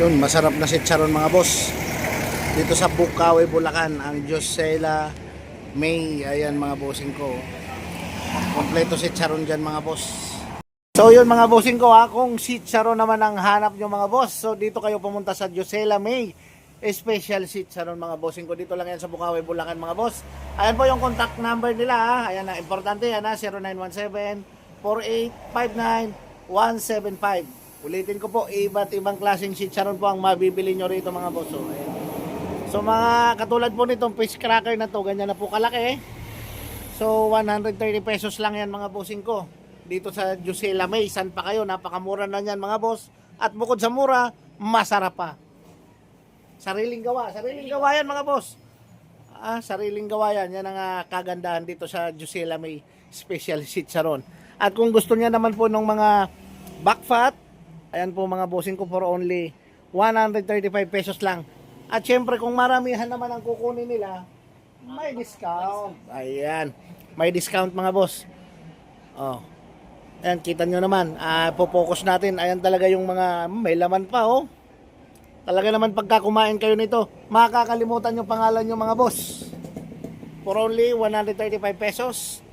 Yun, masarap na sitsaron mga boss. Dito sa Bukawi, Bulacan, ang Josela May. Ayan mga bossing ko. Kompleto sitsaron dyan mga boss. So yun mga bossing ko ha, kung sitsaron naman ang hanap nyo mga boss. So dito kayo pumunta sa Josela May. Special sitsaron mga bossing ko. Dito lang yan sa Bukawi, Bulacan mga boss. Ayan po yung contact number nila ha. Ayan na, importante yan ha, 0917 4859 175. Ulitin ko po, iba't ibang klaseng chicharon po ang mabibili nyo rito mga boss. So, ayan. so mga katulad po nitong fish cracker na to, ganyan na po kalaki. So 130 pesos lang yan mga bossing ko. Dito sa Jusela May, san pa kayo? Napakamura na yan mga boss. At bukod sa mura, masarap pa. Sariling gawa, sariling gawa yan mga boss. Ah, sariling gawa yan. Yan ang ah, kagandahan dito sa Jusela May Special Chicharon. At kung gusto niya naman po ng mga back fat, ayan po mga bossing ko for only 135 pesos lang. At syempre kung maramihan naman ang kukunin nila, may discount. Ayan. May discount mga boss. Oh. Ayan, kita nyo naman. Ah, po-focus natin. Ayan talaga yung mga may laman pa oh. Talaga naman pagka kumain kayo nito, makakalimutan yung pangalan nyo mga boss. For only 135 pesos.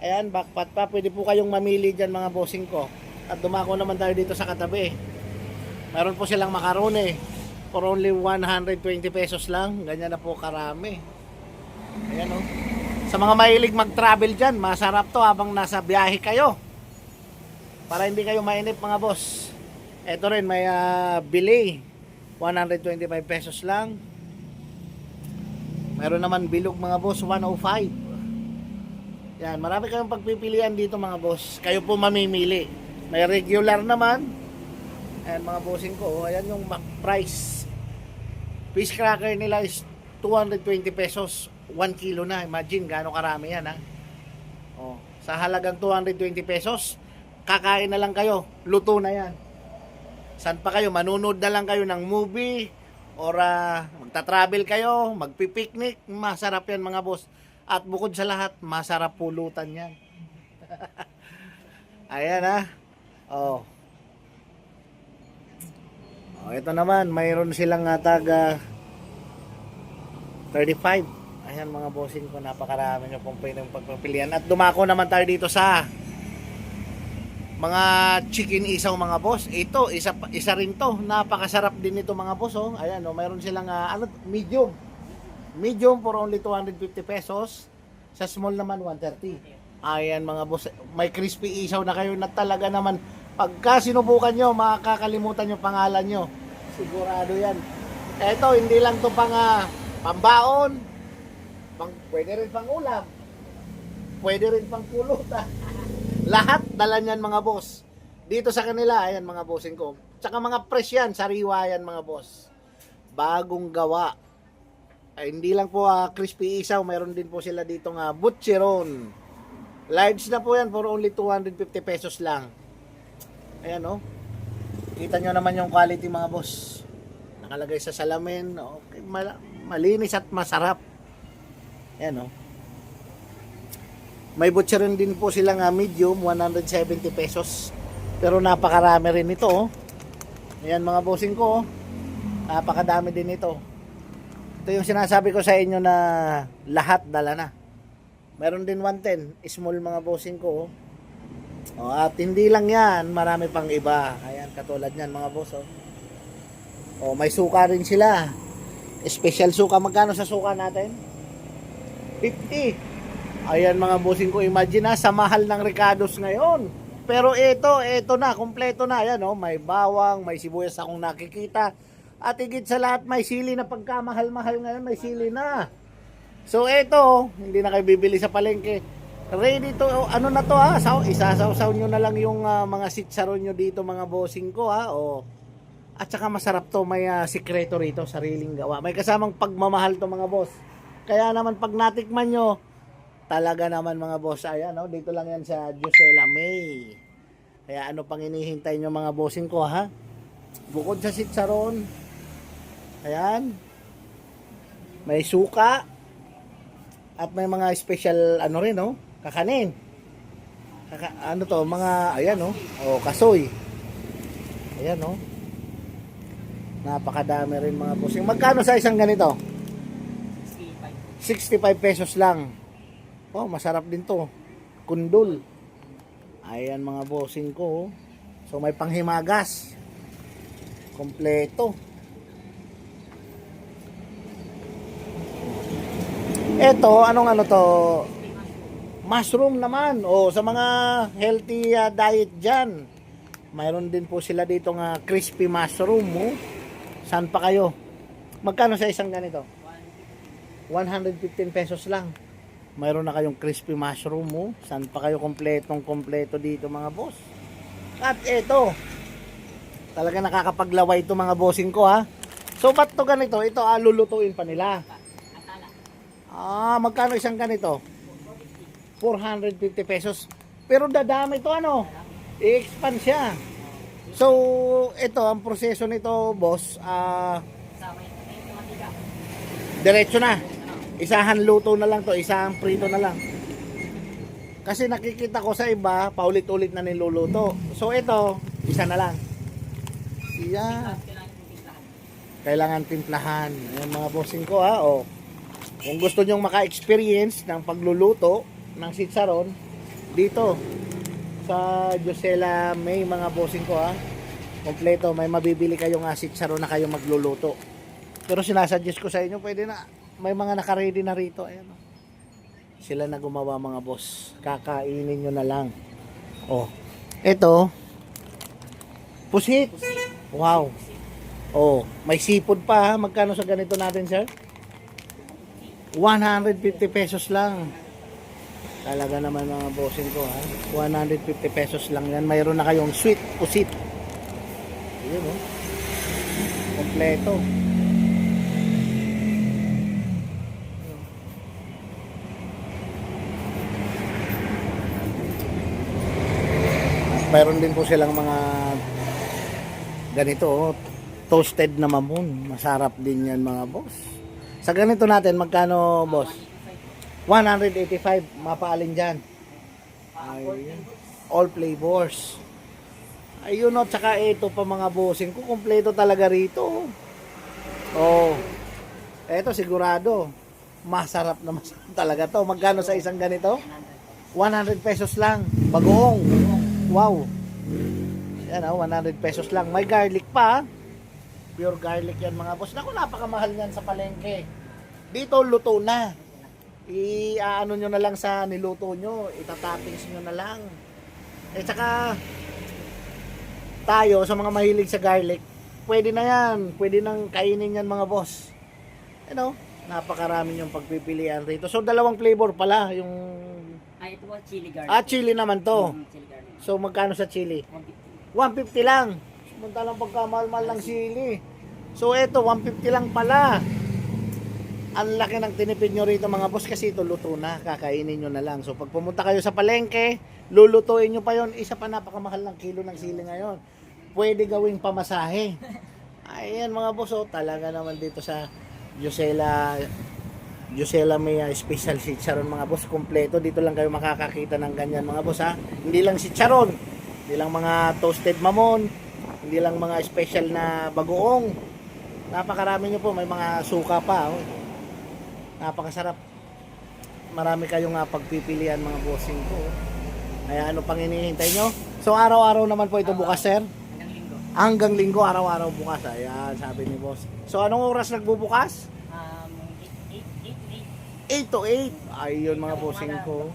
Ayan, backpat pa. Pwede po kayong mamili dyan mga bossing ko. At dumako naman tayo dito sa katabi. Meron po silang macaroni. For only 120 pesos lang. Ganyan na po karami. Ayan o. Sa mga mahilig mag-travel dyan, masarap to habang nasa biyahe kayo. Para hindi kayo mainip mga boss. Ito rin, may ah, bili. 125 pesos lang. Meron naman bilog mga boss, 105. Yan, marami kayong pagpipilian dito mga boss. Kayo po mamimili. May regular naman. Ayan mga bossing ko. oh. Ayan yung mac price. Fish cracker nila is 220 pesos. 1 kilo na. Imagine gaano karami yan ha. Oh, sa halagang 220 pesos, kakain na lang kayo. Luto na yan. San pa kayo? Manunood na lang kayo ng movie or ah, magta-travel kayo, magpi-picnic. Masarap yan mga boss. At bukod sa lahat, masarap pulutan yan. Ayan ha. Oh. Oh, ito naman, mayroon silang uh, taga 35. Ayan mga bossing ko, napakarami nyo pong pwedeng pagpapilian. At dumako naman tayo dito sa mga chicken isaw mga boss. Ito, isa, isa rin to. Napakasarap din ito mga boss. Oh. Ayan, oh, mayroon silang ah, ano, medium. Medium for only 250 pesos. Sa small naman 130. Ayan mga boss, may crispy isaw na kayo na talaga naman pagka sinubukan nyo, makakalimutan yung pangalan nyo. Sigurado yan. Eto, hindi lang to pang ah, pambaon. Pang, pwede rin pang ulam. Pwede rin pang pulutan. Lahat dala niyan mga boss. Dito sa kanila, ayan mga bossing ko. Tsaka mga fresh yan, sariwa yan mga boss. Bagong gawa. Ay, hindi lang po ah, crispy isaw, mayroon din po sila dito nga butcheron. Large na po yan for only 250 pesos lang. Ayan oh. Kita nyo naman yung quality mga boss. Nakalagay sa salamin. Okay, mal- malinis at masarap. Ayan oh. May butcheron din po sila nga medium, 170 pesos. Pero napakarami rin ito oh. Ayan mga bossing ko oh. Napakadami din ito. Ito yung sinasabi ko sa inyo na lahat dala na. Meron din 110, small mga bossing ko. Oh. Oh, at hindi lang yan, marami pang iba. Ayan, katulad niyan mga boss. Oh. oh, may suka rin sila. Special suka. Magkano sa suka natin? 50. Ayan mga bossing ko, imagine na, sa mahal ng Ricardos ngayon. Pero ito, ito na, kompleto na. Ayan, oh, may bawang, may sibuyas akong nakikita. At higit sa lahat, may sili na pagkamahal-mahal ngayon, may sili na. So ito, hindi na kayo bibili sa palengke. Ready to, ano na to ha, Saw, isasaw-saw nyo na lang yung ah, mga sitsaron nyo dito mga bossing ko ha. O, at saka masarap to, may ah, sikreto rito, sariling gawa. May kasamang pagmamahal to mga boss. Kaya naman pag natikman nyo, talaga naman mga boss, ayan no, dito lang yan sa Josela May. Kaya ano pang inihintay nyo mga bossing ko ha? Bukod sa sitsaron, ayan, may suka, at may mga special ano rin no, kakanin. Kaka, ano to, mga ayan no, oh, kasoy. Ayan no. Napakadami rin mga bossing. Magkano sa isang ganito? 65 pesos lang. Oh, masarap din to. Kundul. Ayan mga bossing ko. oh. So may panghimagas. Kompleto. Ito, anong ano to? Mushroom naman. O sa mga healthy ah, diet dyan. Mayroon din po sila dito nga crispy mushroom. Oh. Saan pa kayo? Magkano sa isang ganito? 115 pesos lang. Mayroon na kayong crispy mushroom mo. Saan pa kayo kompletong kompleto dito mga boss? At ito. Talaga nakakapaglaway ito mga bossing ko ha. So ba't to ganito? Ito ah, lulutuin pa nila. Ah, magkano isang ganito? 450 pesos. Pero dadami to ano? I-expand siya. So, ito ang proseso nito, boss. Ah, diretso na. Isahan luto na lang to, isahan prito na lang. Kasi nakikita ko sa iba, paulit-ulit na niluluto. So ito, isa na lang. Yeah. Kailangan timplahan. Ayan mga bossing ko ha. O, kung gusto nyong maka-experience ng pagluluto ng sitsaron, dito sa Josela May mga bossing ko ha. Kompleto, may mabibili kayong sitsaron na kayo magluluto. Pero sinasuggest ko sa inyo, pwede na. May mga naka-ready na rito. Ayan, oh. Sila na gumawa mga boss. Kakainin nyo na lang. Oh. Ito. Pusit. Wow. Oh, may sipod pa ha. Magkano sa ganito natin, sir? 150 pesos lang. Talaga naman mga bossing ko ha. 150 pesos lang yan. Mayroon na kayong sweet pusit. Ayan oh. Kompleto. Mayroon din po silang mga ganito, oh, toasted na mamon. Masarap din yan mga boss. Sa ganito natin, magkano boss? 185, mapaalin dyan. Ayun. All flavors. Ayun o, tsaka ito pa mga bossing ko, kompleto talaga rito. Oh. Eto sigurado, masarap na masarap talaga to. Magkano sa isang ganito? 100 pesos lang. Bagoong. Wow. Yan oh, 100 pesos lang. May garlic pa. Ah. Pure garlic yan mga boss. Naku, napakamahal yan sa palengke. Dito, luto na. I-ano nyo na lang sa niluto nyo. Itatoppings nyo na lang. Eh, tsaka, tayo, sa mga mahilig sa garlic, pwede na yan. Pwede nang kainin yan mga boss. You know, napakarami yung pagpipilian rito. So, dalawang flavor pala. Yung, Ay, ito po, chili garlic. ah, chili naman to. Mm, chili garlic. So, magkano sa chili? 150. 150 lang. Samantalang pagkamahal-mahal ng sili. So eto, 150 lang pala. Ang laki ng tinipid nyo rito mga boss kasi ito luto na. Kakainin nyo na lang. So pag pumunta kayo sa palengke, lulutuin nyo pa yon Isa pa napakamahal ng kilo ng sili ngayon. Pwede gawing pamasahe. Ayan mga boss, oh, talaga naman dito sa Yosela Yosela uh, special si Charon mga boss kompleto dito lang kayo makakakita ng ganyan mga boss ha hindi lang si Charon hindi lang mga toasted mamon hindi lang mga special na bagoong napakarami nyo po may mga suka pa oh. napakasarap marami kayong uh, pagpipilian mga bossing ko oh. kaya ano pang hinihintay nyo so araw-araw naman po ito bukas sir Hanggang linggo. hanggang linggo araw-araw bukas ayan sabi ni boss so anong oras nagbubukas? Um, 8 8, 8, 8, 8. to 8. Ayun mga bossing ko.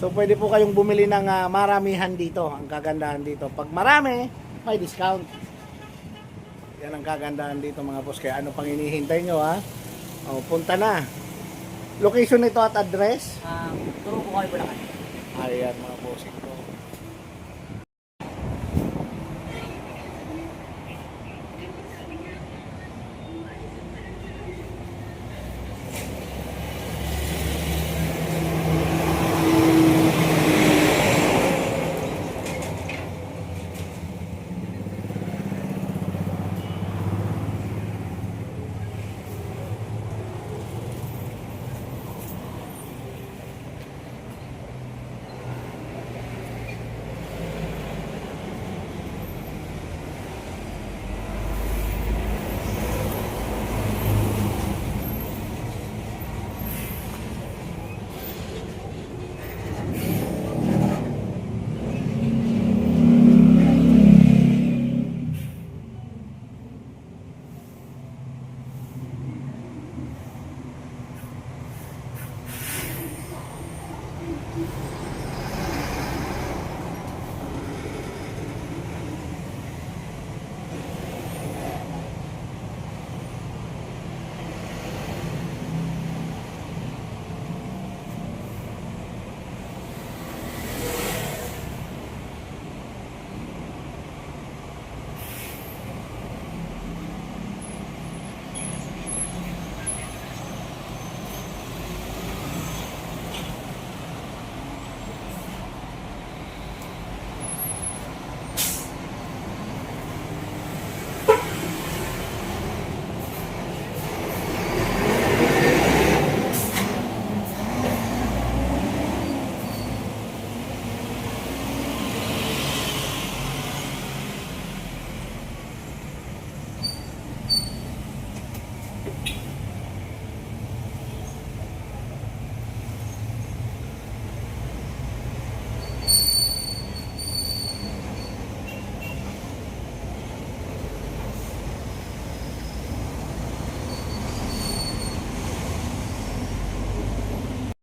So pwede po kayong bumili ng ah, maramihan dito. Ang kagandahan dito. Pag marami, may discount. Yan ang kagandahan dito mga boss. Kaya ano pang hinihintay nyo ha? O, punta na. Location nito at address. Um, turo ko kayo Bulacan. Ayan mga bossing ko.